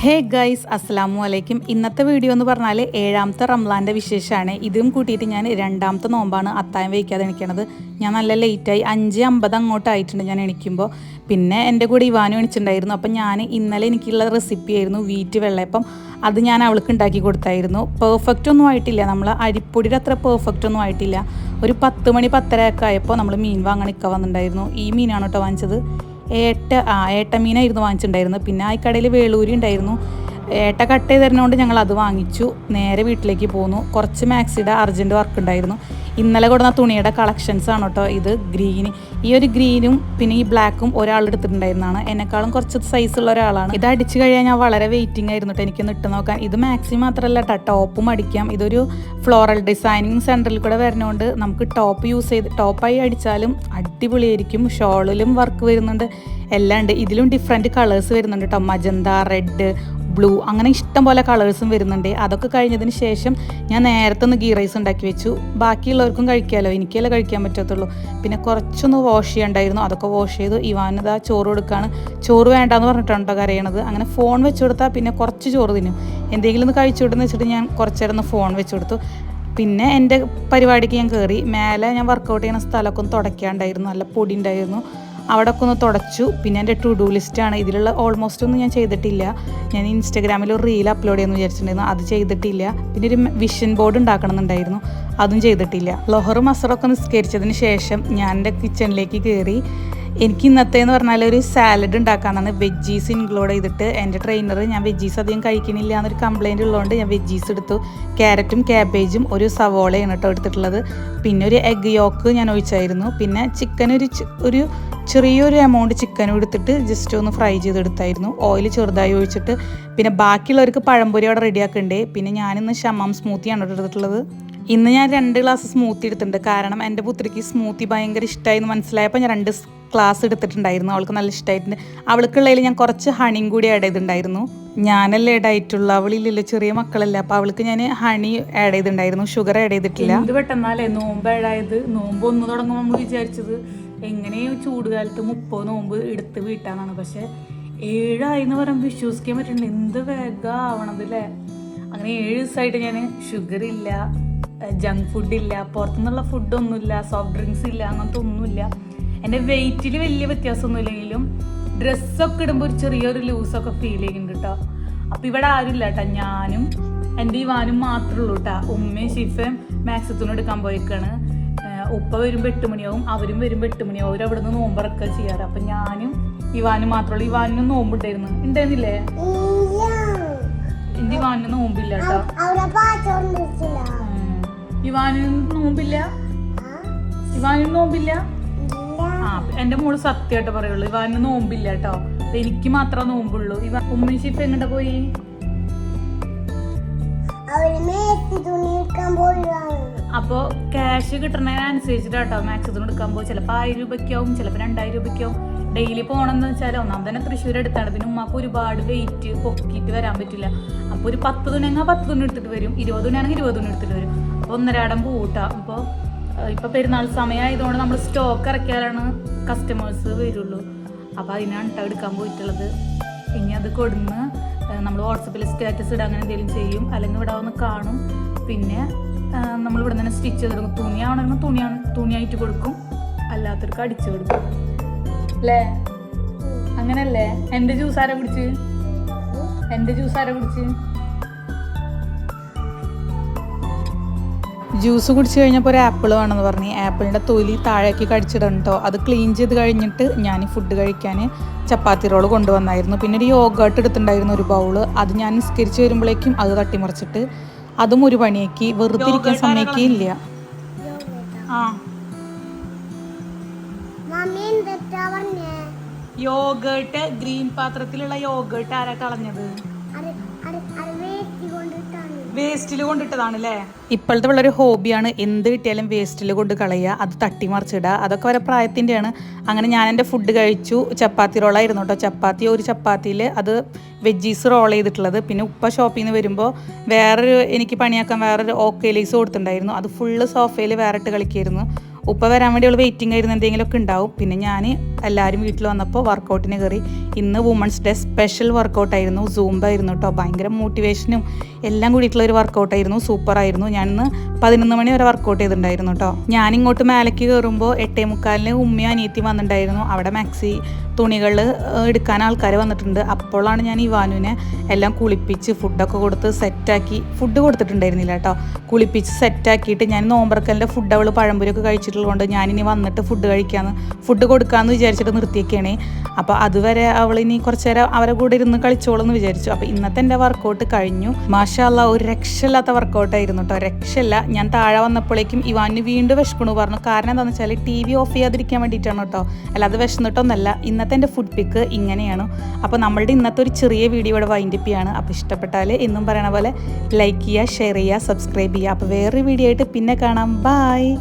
Hey guys അസ്സാം വലൈക്കും ഇന്നത്തെ വീഡിയോ എന്ന് പറഞ്ഞാൽ ഏഴാമത്തെ റംലാന്റെ വിശേഷമാണ്. ഇതും കൂട്ടിയിട്ട് ഞാൻ രണ്ടാമത്തെ നോമ്പാണ് അത്തായം വയ്ക്കാതെ എണിക്കണത്. ഞാൻ നല്ല ലേറ്റായി അഞ്ച് അമ്പത് അങ്ങോട്ടായിട്ടുണ്ട് ഞാൻ എണിക്കുമ്പോൾ പിന്നെ എന്റെ കൂടെ ഇവാനും എണിച്ചിട്ടുണ്ടായിരുന്നു അപ്പം ഞാൻ ഇന്നലെ എനിക്കുള്ള റെസിപ്പി ആയിരുന്നു വീറ്റ് വെള്ളയപ്പം. അത് ഞാൻ അവൾക്ക് ഉണ്ടാക്കി കൊടുത്തായിരുന്നു. പെർഫെക്റ്റ് ഒന്നും ആയിട്ടില്ല. നമ്മൾ അരിപ്പൊടിയുടെ അത്ര പെർഫെക്റ്റ് ഒന്നും ആയിട്ടില്ല. ഒരു പത്ത് മണി പത്തര ഒക്കെ ആയപ്പോൾ നമ്മൾ മീൻ വാങ്ങാൻ നിൽക്കാൻ വന്നിട്ടുണ്ടായിരുന്നു. ഈ മീനാണ് കേട്ടോ വാങ്ങിച്ചത്. ഏട്ട ആ ഏട്ട മീനായിരുന്നു വാങ്ങിച്ചിട്ടുണ്ടായിരുന്നത്. പിന്നെ ആ കടയിൽ വേളൂരി ഉണ്ടായിരുന്നു. ഏട്ട കട്ട് ചെയ്ത് തരുന്നതുകൊണ്ട് ഞങ്ങൾ അത് വാങ്ങിച്ചു. നേരെ വീട്ടിലേക്ക് പോന്നു. കുറച്ച് മാക്സിയുടെ അർജന്റ് വർക്ക് ഉണ്ടായിരുന്നു. ഇന്നലെ കൊടുന്ന തുണിയുടെ കളക്ഷൻസ് ആണ് കേട്ടോ ഇത്. ഗ്രീൻ ഈ ഒരു ഗ്രീനും പിന്നെ ഈ ബ്ലാക്കും ഒരാൾ എടുത്തിട്ടുണ്ടായിരുന്നതാണ് എന്നെക്കാളും കുറച്ച് ഉള്ള ഒരാളാണ്. ഇത് അടിച്ചു കഴിഞ്ഞാൽ ഞാൻ വളരെ വെയിറ്റിംഗ് ആയിരുന്നു കേട്ടോ എനിക്കൊന്ന് ഇട്ട് നോക്കാൻ. ഇത് മാക്സിമം മാത്രമല്ല കേട്ടോ ടോപ്പും അടിക്കാം. ഇതൊരു ഫ്ലോറൽ ഡിസൈനിങ് സെന്ററിൽ കൂടെ വരുന്നതുകൊണ്ട് നമുക്ക് ടോപ്പ് യൂസ് ചെയ്ത് ടോപ്പായി അടിച്ചാലും അടിപൊളിയായിരിക്കും. ഷോളിലും വർക്ക് വരുന്നുണ്ട്. എല്ലാം ഉണ്ട് ഇതിലും ഡിഫറെന്റ് കളേഴ്സ് വരുന്നുണ്ട് കേട്ടോ മജന്ത റെഡ് ബ്ലൂ അങ്ങനെ ഇഷ്ടം പോലെ കളേഴ്സും വരുന്നുണ്ട്. അതൊക്കെ കഴിഞ്ഞതിന് ശേഷം ഞാൻ നേരത്തെ ഒന്ന് ഗീ റൈസ് ഉണ്ടാക്കി വെച്ചു. ബാക്കിയുള്ളവർക്കും കഴിക്കാമല്ലോ എനിക്കല്ലേ കഴിക്കാൻ പറ്റത്തുള്ളൂ. പിന്നെ കുറച്ചൊന്ന് വാഷ് ചെയ്യണ്ടായിരുന്നു. അതൊക്കെ വാഷ് ചെയ്തു. ഇവാനിതാ ചോറ് കൊടുക്കുകയാണ് ചോറ് വേണ്ടാന്ന് പറഞ്ഞിട്ടാണ് കേട്ടോ കരയണത്. അങ്ങനെ ഫോൺ വെച്ച് കൊടുത്താൽ പിന്നെ കുറച്ച് ചോറ് തിന്നും. എന്തെങ്കിലും ഒന്ന് കഴിച്ചു വിട്ടെന്ന് വെച്ചിട്ട് ഞാൻ കുറച്ച് നേരം ഒന്ന് ഫോൺ വെച്ച് കൊടുത്തു. പിന്നെ എന്റെ പരിപാടിക്ക് ഞാൻ കയറി മേലെ ഞാൻ വർക്കൗട്ട് ചെയ്യുന്ന സ്ഥലമൊക്കെ ഒന്ന് തുടയ്ക്കാണ്ടായിരുന്നു. നല്ല പൊടി ഉണ്ടായിരുന്നു. അവിടെ ഒക്കെ ഒന്ന് തുടച്ചു. പിന്നെ എന്റെ ടു ഡു ലിസ്റ്റാണ് ഇതിലുള്ള ഓൾമോസ്റ്റ് ഒന്നും ഞാൻ ചെയ്തിട്ടില്ല. ഞാൻ ഇൻസ്റ്റാഗ്രാമിൽ ഒരു റീൽ അപ്ലോഡ് ചെയ്യുമെന്ന് വിചാരിച്ചിട്ടുണ്ടായിരുന്നു. അത് ചെയ്തിട്ടില്ല. പിന്നെ ഒരു വിഷൻ ബോർഡ് ഉണ്ടാക്കണമെന്നുണ്ടായിരുന്നു. അതും ചെയ്തിട്ടില്ല. ലൊഹറും അസറൊക്കെ നിസ്കരിച്ചതിന് ശേഷം ഞാൻ എന്റെ കിച്ചണിലേക്ക് കയറി എനിക്ക് ഇന്നത്തെ എന്ന് പറഞ്ഞാൽ ഒരു സാലഡ് ഉണ്ടാക്കാനാണ് വെജീസ് ഇൻക്ലൂഡ് ചെയ്തിട്ട് എന്റെ ട്രെയിനർ ഞാൻ വെജീസ് അധികം കഴിക്കണില്ല എന്നൊരു കംപ്ലൈന്റ് ഉള്ളതുകൊണ്ട് ഞാൻ വെജീസ് എടുത്തു. ക്യാരറ്റും ക്യാബേജും ഒരു സവോളയാണ് കേട്ടോ എടുത്തിട്ടുള്ളത്. പിന്നെ ഒരു എഗ് യോക്ക് ഞാൻ ഒഴിച്ചായിരുന്നു. പിന്നെ ചിക്കൻ ഒരു ഒരു ചെറിയൊരു എമൗണ്ട് ചിക്കനും എടുത്തിട്ട് ജസ്റ്റ് ഒന്ന് ഫ്രൈ ചെയ്തെടുത്തായിരുന്നു. ഓയിൽ ചെറുതായി ഒഴിച്ചിട്ട് പിന്നെ ബാക്കിയുള്ളവർക്ക് പഴംപൊരി അവിടെ റെഡിയാക്കണ്ടേ പിന്നെ ഞാനിന്ന് ഷമാം സ്മൂത്തിയാണ് എടുത്തിട്ടുള്ളത് ഇന്ന് ഞാൻ രണ്ട് ഗ്ലാസ് സ്മൂത്തി എടുത്തിട്ടുണ്ട്. കാരണം എന്റെ പുത്രിക്ക് സ്മൂത്തി ഭയങ്കര ഇഷ്ടമായി എന്ന് മനസ്സിലായപ്പോൾ ഞാൻ രണ്ട് ക്ലാസ് എടുത്തിട്ടുണ്ടായിരുന്നു. അവൾക്ക് നല്ല ഇഷ്ടമായിട്ടുണ്ട് അവൾക്കുള്ളതിൽ ഞാൻ കുറച്ച് ഹണിയും കൂടി ആഡ് ചെയ്തിട്ടുണ്ടായിരുന്നു. ഞാനല്ലേ ഡയറ്റുള്ള അവളില്ലല്ലോ ചെറിയ മക്കളല്ല. അപ്പോൾ അവൾക്ക് ഞാൻ ഹണി ആഡ് ചെയ്തിട്ടുണ്ടായിരുന്നു. ഷുഗർ ആഡ് ചെയ്തിട്ടില്ല. പെട്ടെന്നാലേ നോമ്പ് ഏഴായത് നോമ്പ് ഒന്ന് തുടങ്ങുമ്പോൾ നമ്മൾ വിചാരിച്ചത് എങ്ങനെയോ ചൂടുകാലത്ത് മുപ്പത് നോമ്പ് എടുത്ത് വീട്ടാന്നാണ്. പക്ഷെ ഏഴായി എന്ന് പറയുമ്പോൾ വിശ്വസിക്കാൻ പറ്റുന്നില്ല എന്ത് വേഗം ആവണത് അല്ലേ അങ്ങനെ ഏഴ് ദിവസമായിട്ട് ഞാൻ ഷുഗർ ഇല്ല ജങ്ക് ഫുഡ് ഇല്ല പുറത്തുനിന്നുള്ള ഫുഡൊന്നുമില്ല സോഫ്റ്റ് ഡ്രിങ്ക്സ് ഇല്ല അങ്ങനത്തെ ഒന്നുമില്ല. എന്റെ വെയിറ്റിൽ വലിയ വ്യത്യാസമൊന്നുമില്ലെങ്കിലും ഡ്രസ്സൊക്കെ ഇടുമ്പോൾ ഒരു ചെറിയൊരു ലൂസൊക്കെ ഫീൽ ചെയ്യുന്നുണ്ട് കേട്ടോ അപ്പം ഇവിടെ ആരുമില്ല കേട്ടോ ഞാനും എന്റെ ഈ വാനും മാത്രമേ ഉള്ളൂ കേട്ടോ ഉമ്മയും ഷിഫയും മാക്സത്തിനും എടുക്കാൻ പോയേക്കാണ്. ഉപ്പ വരുമ്പോൾ എട്ട് മണിയാവും അവരും വരുമ്പോൾ എട്ട് മണിയാവും. അവർ അവിടെ നിന്ന് നോമ്പറൊക്കെ ചെയ്യാറ്. അപ്പം ഞാനും ഇവാനും മാത്രമല്ല ഇവാനും നോമ്പുണ്ടായിരുന്നു. ഉണ്ടായിരുന്നില്ലേ? എന്റെ ഇവാനും നോമ്പില്ല കേട്ടോ അവിടെ പാച്ചോണ്ടിരിക്കില്ല ഉം. ഇവാനും നോമ്പില്ല? ഇവാനും നോമ്പില്ല? ആ എന്റെ മോൾ സത്യമായിട്ട് പറയുള്ളൂ. ഇവാനും നോമ്പില്ല കേട്ടോ എനിക്ക് മാത്രമേ നോമ്പുള്ളൂ. ഇവ ഉമ്മയും ഇപ്പൊ എങ്ങോട്ടാ പോയി? തുണി എടുക്കാൻ പോയതാണ് അപ്പോ ക്യാഷ് കിട്ടുന്നതിനനുസരിച്ചിട്ട് കേട്ടോ മാക്സിമം എടുക്കാൻ പോകും ചിലപ്പോൾ ആയിരം രൂപയ്ക്കാവും ചിലപ്പോൾ രണ്ടായിരം രൂപയ്ക്കാവും. ഡെയിലി പോകണമെന്ന് വെച്ചാൽ ഒന്നാം തന്നെ തൃശ്ശൂർ എടുത്താണ്. പിന്നെ ഉമ്മാക്ക് ഒരുപാട് വെയിറ്റ് പൊക്കിയിട്ട് വരാൻ പറ്റില്ല. അപ്പോൾ ഒരു പത്ത് തുണിയാണെങ്കിൽ പത്ത് തുണി എടുത്തിട്ട് വരും. ഇരുപത് തുണിയാണെങ്കിൽ ഇരുപത് തുണി എടുത്തിട്ട് വരും. അപ്പോൾ ഒന്നരാടം പോട്ടാ അപ്പോൾ ഇപ്പോൾ പെരുന്നാൾ സമയമായതുകൊണ്ട് നമ്മൾ സ്റ്റോക്ക് ഇറക്കിയാലാണ് കസ്റ്റമേഴ്സ് വരുള്ളൂ. അപ്പോൾ അതിനാണ് ഇട്ട എടുക്കാൻ പോയിട്ടുള്ളത്. ഇനി അത് കൊടുന്ന് നമ്മൾ വാട്സപ്പിൽ സ്റ്റാറ്റസ് ഇടാൻ അങ്ങനെ എന്തെങ്കിലും ചെയ്യും. അല്ലെങ്കിൽ ഇവിടെ വന്ന് കാണും. പിന്നെ നമ്മൾ ഇവിടെ തന്നെ സ്റ്റിച്ച് ചെയ്ത് കൊടുക്കും. തുണിയാണെങ്കിൽ തുണിയാണ് തുണിയായിട്ട് കൊടുക്കും. അല്ലാത്തവർക്ക് അടിച്ചു കൊടുക്കും. അല്ലേ അങ്ങനല്ലേ? എന്റെ ജ്യൂസ് ആരാ കുടിച്ച്? എന്റെ ജ്യൂസ് ആരാ കുടിച്ച്? ജ്യൂസ് കുടിച്ച് കഴിഞ്ഞപ്പോൾ ഒരു ആപ്പിൾ വേണമെന്ന് പറഞ്ഞു. ആപ്പിളിന്റെ തൊലി താഴേക്ക് കടിച്ചിടണം കേട്ടോ അത് ക്ലീൻ ചെയ്ത് കഴിഞ്ഞിട്ട് ഞാൻ ഫുഡ് കഴിക്കാൻ ചപ്പാത്തി റോൾ കൊണ്ടുവന്നായിരുന്നു. പിന്നെ ഒരു യോഗട്ട് എടുത്തിട്ടുണ്ടായിരുന്നു ഒരു ബൗൾ അത് ഞാൻ നിസ്കരിച്ച് വരുമ്പോഴേക്കും അത് തട്ടിമറിച്ചിട്ട് അതും ഒരു പണിയാക്കി വെറുതെ ഇരിക്കാൻ സമയക്കില്ല യോഗേട്ട് ഗ്രീൻ പാത്രത്തിലുള്ള യോഗേട്ട് ആരാ കളഞ്ഞത്? വേസ്റ്റിൽ കൊണ്ടിട്ടതാണ് അല്ലേ ഇപ്പോഴത്തെ ഉള്ളൊരു ഹോബിയാണ് എന്ത് കിട്ടിയാലും വേസ്റ്റിൽ കൊണ്ട് കളയുക അത് തട്ടിമറിച്ചിടുക അതൊക്കെ വരെ പ്രായത്തിന്റെയാണ്. അങ്ങനെ ഞാൻ എന്റെ ഫുഡ് കഴിച്ചു ചപ്പാത്തി റോളായിരുന്നു കേട്ടോ. ചപ്പാത്തി ഒരു ചപ്പാത്തിയിൽ അത് വെജീസ് റോൾ ചെയ്തിട്ടുള്ളത്. പിന്നെ ഉപ്പ ഷോപ്പിൽ നിന്ന് വരുമ്പോൾ വേറൊരു എനിക്ക് പണിയാക്കാൻ വേറൊരു ഓക്കേ ലൈസ് കൊടുത്തിട്ടുണ്ടായിരുന്നു. അത് ഫുള്ള് സോഫയിൽ വേറിട്ട് കളിക്കായിരുന്നു. ഉപ്പ വരാൻ വേണ്ടി അവൾ വെയിറ്റിംഗ് ആയിരുന്നു എന്തെങ്കിലുമൊക്കെ ഉണ്ടാവും. പിന്നെ ഞാൻ എല്ലാവരും വീട്ടിൽ വന്നപ്പോൾ വർക്കൗട്ടിന് കയറി. ഇന്ന് വുമൺസ് ഡേ സ്പെഷ്യൽ വർക്കൗട്ടായിരുന്നു സൂംബ ആയിരുന്നു കേട്ടോ ഭയങ്കര മോട്ടിവേഷനും എല്ലാം കൂടിയിട്ടുള്ള ഒരു വർക്കൗട്ടായിരുന്നു സൂപ്പറായിരുന്നു ഞാൻ ഇന്ന് പതിനൊന്ന് മണി വരെ വർക്കൗട്ട് ചെയ്തിട്ടുണ്ടായിരുന്നു കേട്ടോ ഞാനിങ്ങോട്ട് മേലേക്ക് കയറുമ്പോൾ എട്ടേ മുക്കാലിന് ഉമ്മയും അനിയത്തിയും വന്നിട്ടുണ്ടായിരുന്നു. അവിടെ മാക്സി തുണികൾ എടുക്കാൻ ആൾക്കാർ വന്നിട്ടുണ്ട്. അപ്പോഴാണ് ഞാൻ ഇവാനുവിനെ എല്ലാം കുളിപ്പിച്ച് ഫുഡൊക്കെ കൊടുത്ത് സെറ്റാക്കി ഫുഡ് കൊടുത്തിട്ടുണ്ടായിരുന്നില്ല കേട്ടോ കുളിപ്പിച്ച് സെറ്റാക്കിയിട്ട് ഞാൻ നോമ്പറക്കലിന്റെ ഫുഡ് അവൾ പഴംപൊരിയൊക്കെ കഴിച്ചിട്ടുള്ളതുകൊണ്ട് ഞാനിനി വന്നിട്ട് ഫുഡ് കഴിക്കാമെന്ന് ഫുഡ് കൊടുക്കാമെന്ന് വിചാരിച്ചിട്ട് നിർത്തിയൊക്കെയാണ് അപ്പോൾ അതുവരെ അവൾ ഇനി കുറച്ച് നേരം അവരെ കൂടെ ഇരുന്ന് കളിച്ചോളൂ എന്ന് വിചാരിച്ചു. അപ്പോൾ ഇന്നത്തെ എന്റെ വർക്കൗട്ട് കഴിഞ്ഞു. മാഷാല്ല ഒരു രക്ഷയില്ലാത്ത വർക്കൗട്ടായിരുന്നു കേട്ടോ രക്ഷയില്ല. ഞാൻ താഴെ വന്നപ്പോഴേക്കും ഇവാന് വീണ്ടും വിശക്കണു പറഞ്ഞു. കാരണം എന്താണെന്ന് വെച്ചാൽ ടി വി ഓഫ് ചെയ്യാതിരിക്കാൻ വേണ്ടിയിട്ടാണ് കേട്ടോ അല്ലാതെ വിശന്നിട്ടൊന്നല്ല. ഇന്നത്തെ എന്റെ ഫുഡ് പിക്ക് ഇങ്ങനെയാണ്. അപ്പോൾ നമ്മളുടെ ഇന്നത്തെ ഒരു ചെറിയ വീഡിയോ ഇവിടെ വൈൻഡപ്പ് ചെയ്യാണ്. അപ്പോൾ ഇഷ്ടപ്പെട്ടാൽ എന്നും പറയണ പോലെ ലൈക്ക് ചെയ്യുക ഷെയർ ചെയ്യുക സബ്സ്ക്രൈബ് ചെയ്യുക. അപ്പോൾ വേറൊരു വീഡിയോ ആയിട്ട് പിന്നെ കാണാം. ബായ്